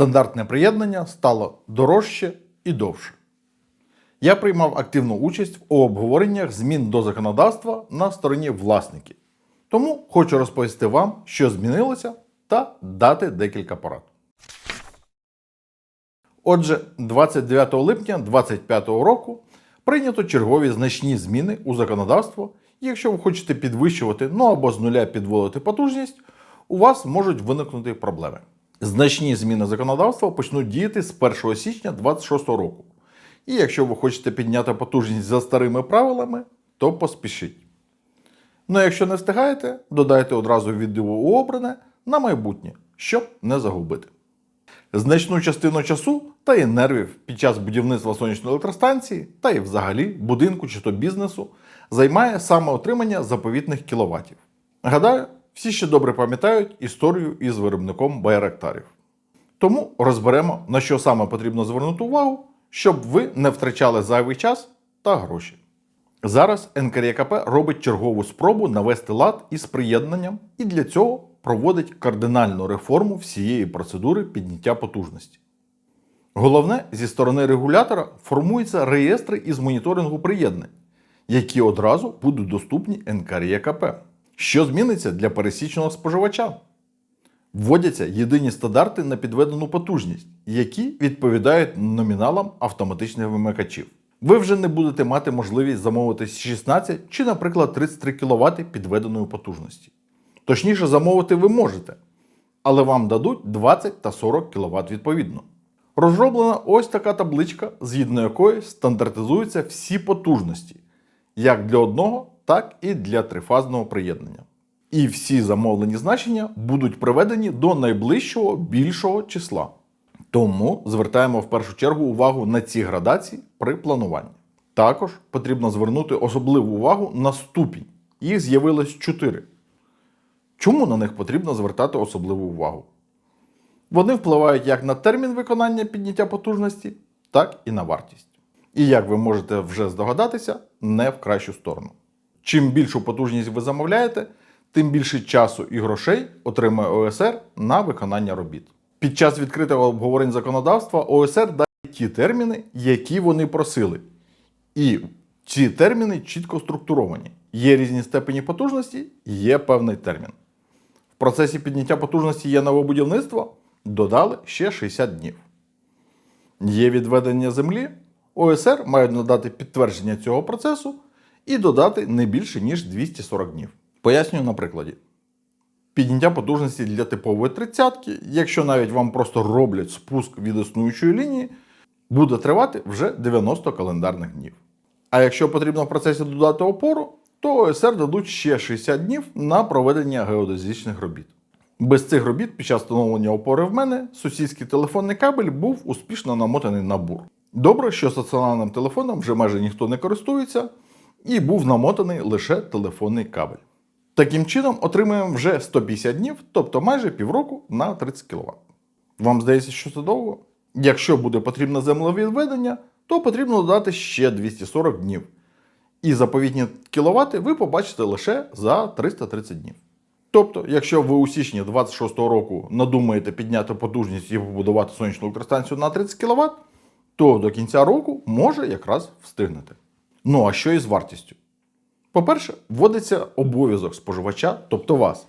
Стандартне приєднання стало дорожче і довше. Я приймав активну участь у обговореннях змін до законодавства на стороні власників. Тому хочу розповісти вам, що змінилося, та дати декілька порад. Отже, 29 липня 2025 року прийнято чергові значні зміни у законодавство. І якщо ви хочете підвищувати, ну або з нуля підводити потужність, у вас можуть виникнути проблеми. Значні зміни законодавства почнуть діяти з 1 січня 2026 року. І якщо ви хочете підняти потужність за старими правилами, то поспішіть. Ну а якщо не встигаєте, додайте одразу відео у обране на майбутнє, щоб не загубити. Значну частину часу та і нервів під час будівництва сонячної електростанції та і взагалі будинку чи то бізнесу займає саме отримання заповітних кіловатів. Гадаю, всі ще добре пам'ятають історію із виробником байрактарів. Тому розберемо, на що саме потрібно звернути увагу, щоб ви не втрачали зайвий час та гроші. Зараз НКРЄКП робить чергову спробу навести лад із приєднанням і для цього проводить кардинальну реформу всієї процедури підняття потужності. Головне, зі сторони регулятора формуються реєстри із моніторингу приєднань, які одразу будуть доступні НКРЄКП. Що зміниться для пересічного споживача? Вводяться єдині стандарти на підведену потужність, які відповідають номіналам автоматичних вимикачів. Ви вже не будете мати можливість замовити 16 чи, наприклад, 33 кВт підведеної потужності. Точніше, замовити ви можете, але вам дадуть 20 та 40 кВт відповідно. Розроблена ось така табличка, згідно якої стандартизуються всі потужності, як для одного, так і для трифазного приєднання. І всі замовлені значення будуть приведені до найближчого більшого числа. Тому звертаємо в першу чергу увагу на ці градації при плануванні. Також потрібно звернути особливу увагу на ступінь. Їх з'явилось 4. Чому на них потрібно звертати особливу увагу? Вони впливають як на термін виконання підняття потужності, так і на вартість. І як ви можете вже здогадатися, не в кращу сторону. Чим більшу потужність ви замовляєте, тим більше часу і грошей отримує ОСР на виконання робіт. Під час відкритого обговорень законодавства ОСР дає ті терміни, які вони просили. І ці терміни чітко структуровані. Є різні степені потужності, є певний термін. В процесі підняття потужності є нове будівництво, додали ще 60 днів. Є відведення землі, ОСР мають надати підтвердження цього процесу і додати не більше, ніж 240 днів. Пояснюю на прикладі. Підняття потужності для типової тридцятки, якщо навіть вам просто роблять спуск від існуючої лінії, буде тривати вже 90 календарних днів. А якщо потрібно в процесі додати опору, то ОСР дадуть ще 60 днів на проведення геодезичних робіт. Без цих робіт під час встановлення опори в мене сусідський телефонний кабель був успішно намотаний на бур. Добре, що стаціонарним телефоном вже майже ніхто не користується, і був намотаний лише телефонний кабель. Таким чином, отримуємо вже 150 днів, тобто майже півроку на 30 кВт. Вам здається, що це довго? Якщо буде потрібне землевідведення, то потрібно додати ще 240 днів. І заповітні кіловати ви побачите лише за 330 днів. Тобто, якщо ви у січні 26 року надумаєте підняти потужність і побудувати сонячну електростанцію на 30 кВт, то до кінця року може якраз встигнете. Ну а що із вартістю? По-перше, вводиться обов'язок споживача, тобто вас,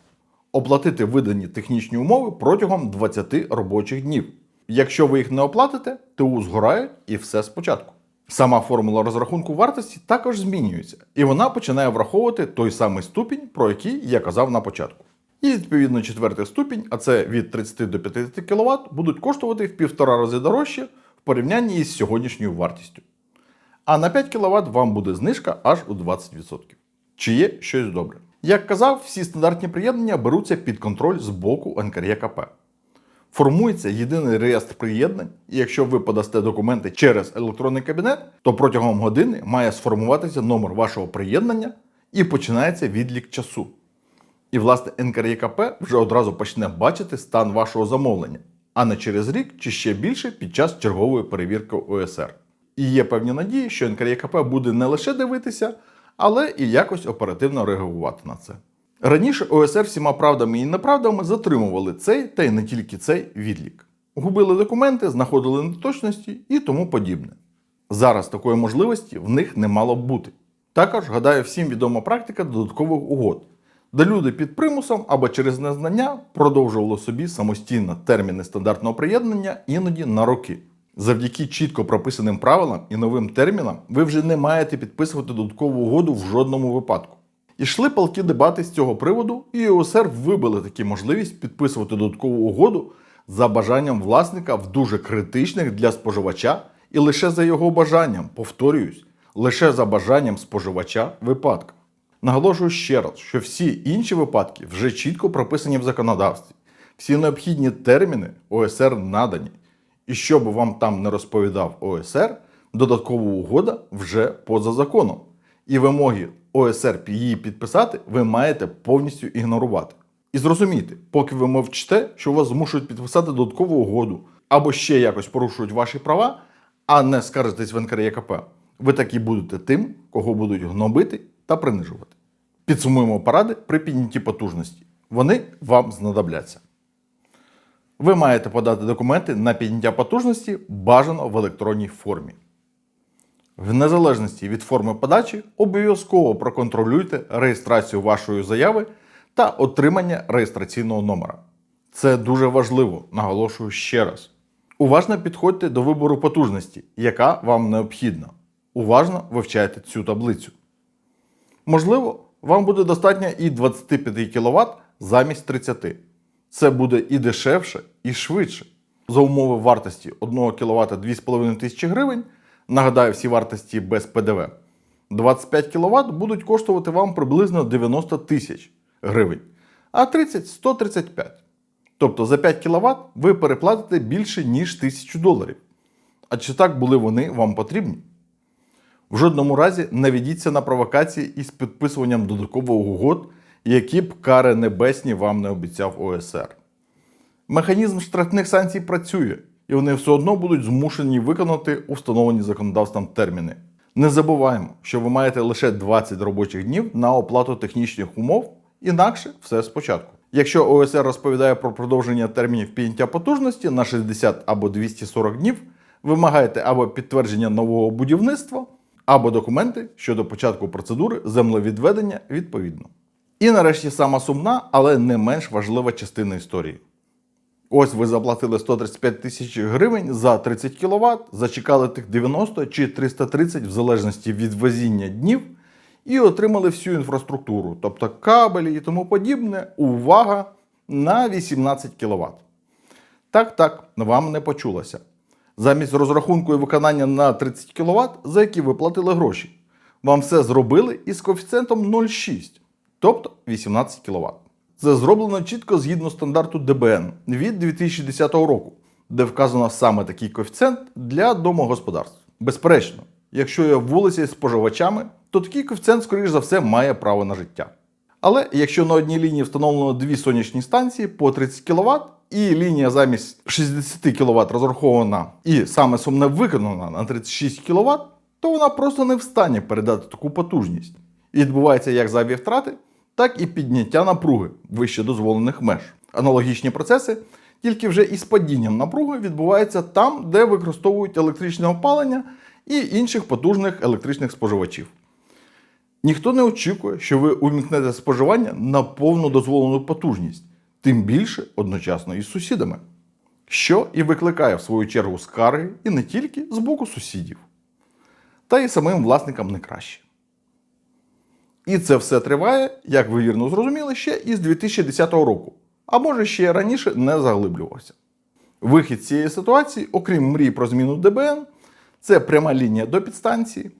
оплатити видані технічні умови протягом 20 робочих днів. Якщо ви їх не оплатите, ТУ згорають і все спочатку. Сама формула розрахунку вартості також змінюється, і вона починає враховувати той самий ступінь, про який я казав на початку. І відповідно четвертий ступінь, а це від 30 до 50 кВт, будуть коштувати в півтора рази дорожче в порівнянні із сьогоднішньою вартістю. А на 5 кВт вам буде знижка аж у 20%. Чи є щось добре? Як казав, всі стандартні приєднання беруться під контроль з боку НКРЄКП. Формується єдиний реєстр приєднань, і якщо ви подасте документи через електронний кабінет, то протягом години має сформуватися номер вашого приєднання і починається відлік часу. І, власне, НКРЄКП вже одразу почне бачити стан вашого замовлення, а не через рік чи ще більше під час чергової перевірки ОСР. І є певні надії, що НКРЄКП буде не лише дивитися, але і якось оперативно реагувати на це. Раніше ОСР всіма правдами і неправдами затримували цей та й не тільки цей відлік. губили документи, знаходили неточності і тому подібне. Зараз такої можливості в них не мало б бути. Також, гадаю, всім відома практика додаткових угод, де люди під примусом або через незнання продовжували собі самостійно терміни стандартного приєднання іноді на роки. Завдяки чітко прописаним правилам і новим термінам ви вже не маєте підписувати додаткову угоду в жодному випадку. Ішли палки дебати з цього приводу, і ОСР вибили таку можливість підписувати додаткову угоду за бажанням власника в дуже критичних для споживача і лише за його бажанням, повторююсь, лише за бажанням споживача випадках. Наголошую ще раз, що всі інші випадки вже чітко прописані в законодавстві. Всі необхідні терміни ОСР надані. І що би вам там не розповідав ОСР, додаткова угода вже поза законом. І вимоги ОСР її підписати ви маєте повністю ігнорувати. І зрозумійте, поки ви мовчите, що вас змушують підписати додаткову угоду або ще якось порушують ваші права, а не скаржитесь в НКРЄКП, ви так і будете тим, кого будуть гнобити та принижувати. Підсумуємо поради при піднятті потужності. Вони вам знадобляться. Ви маєте подати документи на підняття потужності бажано в електронній формі. В незалежності від форми подачі обов'язково проконтролюйте реєстрацію вашої заяви та отримання реєстраційного номера. Це дуже важливо, наголошую ще раз. Уважно підходьте до вибору потужності, яка вам необхідна. Уважно вивчайте цю таблицю. Можливо, вам буде достатньо і 25 кВт замість 30. Це буде і дешевше, і швидше. За умови вартості 1 кВт 2500 гривень, нагадаю, всі вартості без ПДВ. 25 кВт будуть коштувати вам приблизно 90 тисяч гривень, а 30 135. Тобто за 5 кВт ви переплатите більше, ніж 1000 доларів. А чи так були вони вам потрібні? В жодному разі не ведіться на провокації із підписуванням додаткових угод, які б кари небесні вам не обіцяв ОСР. Механізм штрафних санкцій працює, і вони все одно будуть змушені виконати установлені законодавством терміни. Не забуваємо, що ви маєте лише 20 робочих днів на оплату технічних умов, інакше все спочатку. Якщо ОСР розповідає про продовження термінів підняття потужності на 60 або 240 днів, вимагаєте або підтвердження нового будівництва, або документи щодо початку процедури землевідведення відповідно. І нарешті сама сумна, але не менш важлива частина історії. Ось ви заплатили 135 тисяч гривень за 30 кВт, зачекали тих 90 чи 330 в залежності від везіння днів, і отримали всю інфраструктуру, тобто кабелі і тому подібне. Увага на 18 кВт. Так, так, вам не почулося. Замість розрахунку і виконання на 30 кВт, за які ви платили гроші, вам все зробили із коефіцієнтом 0,6, тобто 18 кВт. Це зроблено чітко згідно стандарту ДБН від 2010 року, де вказано саме такий коефіцієнт для домогосподарств. Безперечно, якщо є вулиця з споживачами, то такий коефіцієнт, скоріш за все, має право на життя. Але якщо на одній лінії встановлено дві сонячні станції по 30 кВт, і лінія замість 60 кВт розрахована і саме сумне виконана на 36 кВт, то вона просто не встане передати таку потужність. І відбувається як зайві втрати, так і підняття напруги вище дозволених меж. Аналогічні процеси, тільки вже із падінням напруги відбуваються там, де використовують електричне опалення і інших потужних електричних споживачів. Ніхто не очікує, що ви увімкнете споживання на повну дозволену потужність, тим більше одночасно із сусідами, що і викликає в свою чергу скарги і не тільки з боку сусідів, та й самим власникам не краще. І це все триває, як ви вірно зрозуміли, ще із 2010 року, а може ще раніше не заглиблювався. Вихід з цієї ситуації, окрім мрії про зміну ДБН, це пряма лінія до підстанції,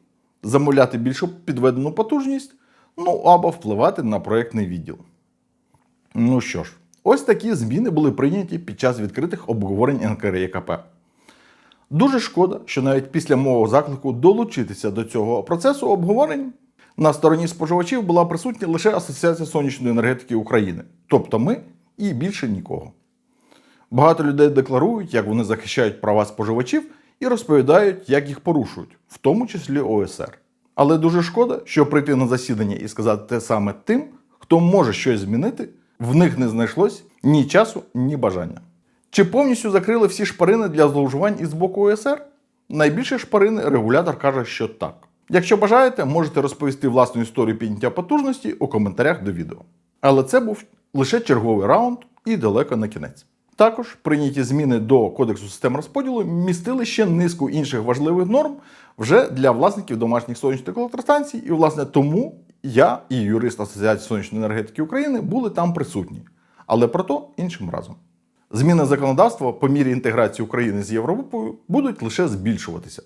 замовляти більшу підведену потужність, ну або впливати на проєктний відділ. Ну що ж, ось такі зміни були прийняті під час відкритих обговорень НКРЄКП. Дуже шкода, що навіть після мого заклику долучитися до цього процесу обговорень на стороні споживачів була присутня лише Асоціація сонячної енергетики України, тобто ми і більше нікого. Багато людей декларують, як вони захищають права споживачів і розповідають, як їх порушують, в тому числі ОСР. Але дуже шкода, що прийти на засідання і сказати те саме тим, хто може щось змінити, в них не знайшлось ні часу, ні бажання. Чи повністю закрили всі шпарини для зловживань із боку ОСР? Найбільше шпарини регулятор каже, що так. Якщо бажаєте, можете розповісти власну історію підняття потужності у коментарях до відео. Але це був лише черговий раунд і далеко не кінець. Також прийняті зміни до Кодексу систем розподілу містили ще низку інших важливих норм вже для власників домашніх сонячних електростанцій, і, власне, тому я і юрист Асоціації сонячної енергетики України були там присутні. Але про то іншим разом. Зміни законодавства по мірі інтеграції України з Європою будуть лише збільшуватися.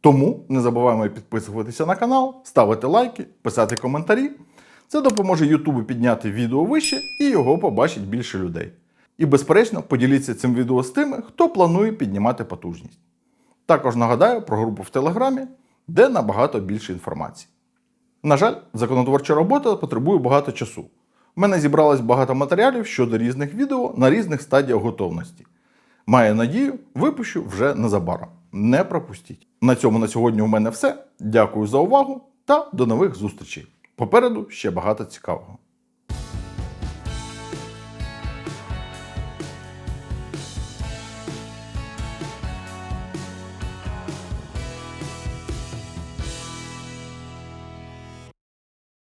Тому не забуваємо підписуватися на канал, ставити лайки, писати коментарі. Це допоможе Ютубу підняти відео вище і його побачить більше людей. І, безперечно, поділіться цим відео з тими, хто планує піднімати потужність. Також нагадаю про групу в Телеграмі, де набагато більше інформації. На жаль, законотворча робота потребує багато часу. У мене зібралось багато матеріалів щодо різних відео на різних стадіях готовності. Маю надію, випущу вже незабаром. Не пропустіть. На цьому на сьогодні у мене все. Дякую за увагу та до нових зустрічей. Попереду ще багато цікавого.